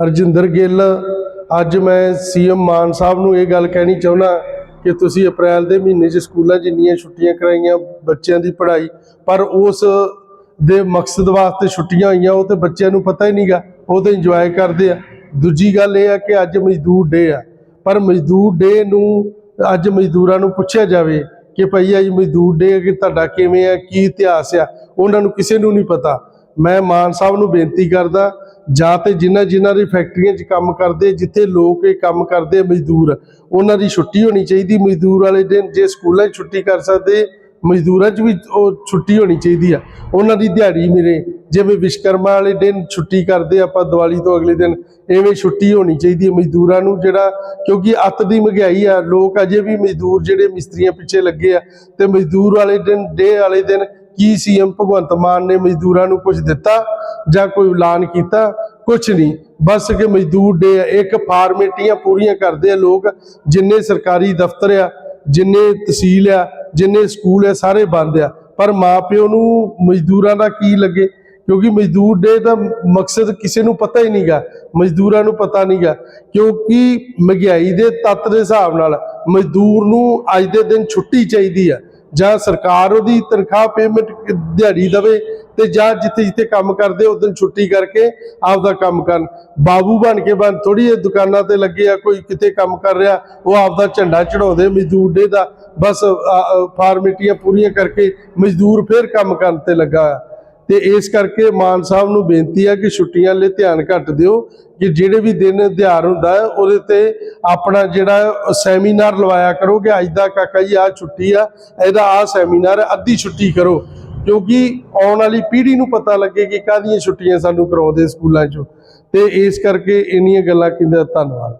ਹਰਜਿੰਦਰ ਗਿੱਲ, ਅੱਜ ਮੈਂ ਸੀਐਮ ਮਾਨ ਸਾਹਿਬ ਨੂੰ ਇਹ ਗੱਲ ਕਹਿਣੀ ਚਾਹੁੰਦਾ ਕਿ ਤੁਸੀਂ ਅਪ੍ਰੈਲ ਦੇ ਮਹੀਨੇ 'ਚ ਸਕੂਲਾਂ 'ਚ ਇੰਨੀਆਂ ਛੁੱਟੀਆਂ ਕਰਾਈਆਂ ਬੱਚਿਆਂ ਦੀ ਪੜ੍ਹਾਈ, ਪਰ ਉਸ ਦੇ ਮਕਸਦ ਵਾਸਤੇ ਛੁੱਟੀਆਂ ਹੋਈਆਂ, ਉਹ ਤੇ ਬੱਚਿਆਂ ਨੂੰ ਪਤਾ ਹੀ ਨਹੀਂਗਾ ਉਹ ਤੇ ਇੰਜੋਏ ਕਰਦੇ ਆ। ਦੂਜੀ ਗੱਲ ਇਹ ਆ ਕਿ ਅੱਜ ਮਜ਼ਦੂਰ ਡੇ ਆ, ਪਰ ਮਜ਼ਦੂਰ ਡੇ ਨੂੰ, ਅੱਜ ਮਜ਼ਦੂਰਾਂ ਨੂੰ ਪੁੱਛਿਆ ਜਾਵੇ ਕਿ ਭਈ ਅੱਜ ਮਜ਼ਦੂਰ ਡੇ ਕਿ ਤੁਹਾਡਾ ਕਿਵੇਂ ਆ, ਕੀ ਇਤਿਹਾਸ ਆ, ਉਹਨਾਂ ਨੂੰ ਕਿਸੇ ਨੂੰ ਨਹੀਂ ਪਤਾ। ਮੈਂ ਮਾਨ ਸਾਹਿਬ ਨੂੰ ਬੇਨਤੀ ਕਰਦਾ, ਜਾਂ ਤੇ ਜਿਨ੍ਹਾਂ ਜਿਨ੍ਹਾਂ ਦੀ ਫੈਕਟਰੀਆਂ 'ਚ ਕੰਮ ਕਰਦੇ, ਜਿੱਥੇ ਲੋਕ ਇਹ ਕੰਮ ਕਰਦੇ, ਮਜ਼ਦੂਰ। ਉਹਨਾਂ ਦੀ ਛੁੱਟੀ ਹੋਣੀ ਚਾਹੀਦੀ, ਮਜ਼ਦੂਰ ਵਾਲੇ ਦਿਨ ਜੇ ਸਕੂਲਾਂ 'ਚ ਛੁੱਟੀ ਕਰ ਸਕਦੇ, ਮਜ਼ਦੂਰਾਂ 'ਚ ਵੀ ਉਹ ਛੁੱਟੀ ਹੋਣੀ ਚਾਹੀਦੀ ਆ। ਉਹਨਾਂ ਦੀ ਦਿਹਾੜੀ ਮਿਲੇ। ਜਿਵੇਂ ਵਿਸ਼ਕਰਮਾ ਵਾਲੇ ਦਿਨ ਛੁੱਟੀ ਕਰਦੇ ਆਪਾਂ ਦੀਵਾਲੀ ਤੋਂ ਅਗਲੇ ਦਿਨ, ਐਵੇਂ ਛੁੱਟੀ ਹੋਣੀ ਚਾਹੀਦੀ ਹੈ ਮਜ਼ਦੂਰਾਂ ਨੂੰ, ਜਿਹੜਾ ਕਿਉਂਕਿ ਅੱਤ ਦੀ ਮਹਿੰਗਾਈ ਆ। ਲੋਕ ਅਜੇ ਵੀ ਮਜ਼ਦੂਰ ਜਿਹੜੇ ਮਿਸਤਰੀਆਂ ਪਿੱਛੇ ਲੱਗੇ ਆ, ਤੇ ਮਜ਼ਦੂਰ ਵਾਲੇ ਦਿਨ, ਡੇ ਵਾਲੇ ਦਿਨ ਕੀ ਸੀਐਮ ਭਗਵੰਤ ਮਾਨ ਨੇ ਮਜ਼ਦੂਰਾਂ ਨੂੰ ਕੁਝ ਦਿੱਤਾ ਜਾਂ ਕੋਈ ਐਲਾਨ ਕੀਤਾ? ਕੁਝ ਨਹੀਂ। ਬਸ ਕਿ ਮਜ਼ਦੂਰ ਡੇ ਇੱਕ ਫਾਰਮੈਟੀਆਂ ਪੂਰੀਆਂ ਕਰਦੇ ਆ ਲੋਕ, ਜਿੰਨੇ ਸਰਕਾਰੀ ਦਫ਼ਤਰ ਆ, ਜਿੰਨੇ ਤਹਿਸੀਲ ਆ, ਜਿੰਨੇ ਸਕੂਲ ਆ, ਸਾਰੇ ਬੰਦ ਆ। ਪਰ ਮਾਪਿਓ ਨੂੰ ਮਜ਼ਦੂਰਾਂ ਦਾ ਕੀ ਲੱਗੇ? ਕਿਉਂਕਿ ਮਜ਼ਦੂਰ ਡੇ ਦਾ ਮਕਸਦ ਕਿਸੇ ਨੂੰ ਪਤਾ ਹੀ ਨਹੀਂਗਾ। ਮਜ਼ਦੂਰਾਂ ਨੂੰ ਪਤਾ ਨਹੀਂਗਾ। ਕਿਉਂਕਿ ਮਹਿੰਗਾਈ ਦੇ ਤੱਤ ਦੇ ਹਿਸਾਬ ਨਾਲ ਮਜ਼ਦੂਰ ਨੂੰ ਅੱਜ ਦੇ ਦਿਨ ਛੁੱਟੀ ਚਾਹੀਦੀ ਆ। ਜਾਂ ਸਰਕਾਰ ਉਹਦੀ ਤਨਖਾਹ ਪੇਮੈਂਟ ਦਿਹਾੜੀ ਦੇਵੇ ਤੇ ਜਾਂ ਜਿੱਥੇ ਜਿੱਥੇ ਕੰਮ ਕਰਦੇ ਉਦੋਂ ਛੁੱਟੀ ਕਰਕੇ ਆਪਦਾ ਕੰਮ ਕਰਨ। ਬਾਬੂ ਬਣ ਕੇ ਬਣ ਥੋੜੀ ਇਹ ਦੁਕਾਨਾਂ ਤੇ ਲੱਗੇ ਆ, ਕੋਈ ਕਿਤੇ ਕੰਮ ਕਰ ਰਿਹਾ, ਉਹ ਆਪਦਾ ਝੰਡਾ ਚੜਾਉਂਦੇ ਮਜ਼ਦੂਰ ਡੇ ਦਾ। ਬਸ ਫਾਰਮੈਟੀਆਂ ਪੂਰੀਆਂ ਕਰਕੇ ਮਜ਼ਦੂਰ ਫੇਰ ਕੰਮ ਕਰਨ ਤੇ ਲੱਗਾ ਆ। ਤੇ ਇਸ ਕਰਕੇ ਮਾਨ ਸਾਹਿਬ ਨੂੰ ਬੇਨਤੀ ਹੈ ਕਿ ਛੁੱਟੀਆਂ ਲਈ ਧਿਆਨ ਘੱਟ ਦਿਓ ਕਿ ਜਿਹੜੇ ਵੀ ਦਿਨ ਦਿਹਾੜ ਹੁੰਦਾ ਹੈ ਉਹਦੇ ਤੇ ਆਪਣਾ ਜਿਹੜਾ ਸੈਮੀਨਾਰ ਲਵਾਇਆ ਕਰੋ ਕਿ ਅੱਜ ਦਾ ਕਾਕਾ ਜੀ ਆ ਛੁੱਟੀ ਆ ਇਹਦਾ ਆ ਸੈਮੀਨਾਰ ਹੈ, ਅੱਧੀ ਛੁੱਟੀ ਕਰੋ। ਕਿਉਂਕਿ ਆਉਣ ਵਾਲੀ ਪੀੜ੍ਹੀ ਨੂੰ ਪਤਾ ਲੱਗੇ ਕਿ ਕਾਹਦੀਆਂ ਛੁੱਟੀਆਂ ਸਾਨੂੰ ਕਰਾਉਂਦੇ ਸਕੂਲਾਂ 'ਚੋਂ। ਤੇ ਇਸ ਕਰਕੇ ਇੰਨੀਆਂ ਗੱਲਾਂ ਕਹਿੰਦਾ ਧੰਨਵਾਦ।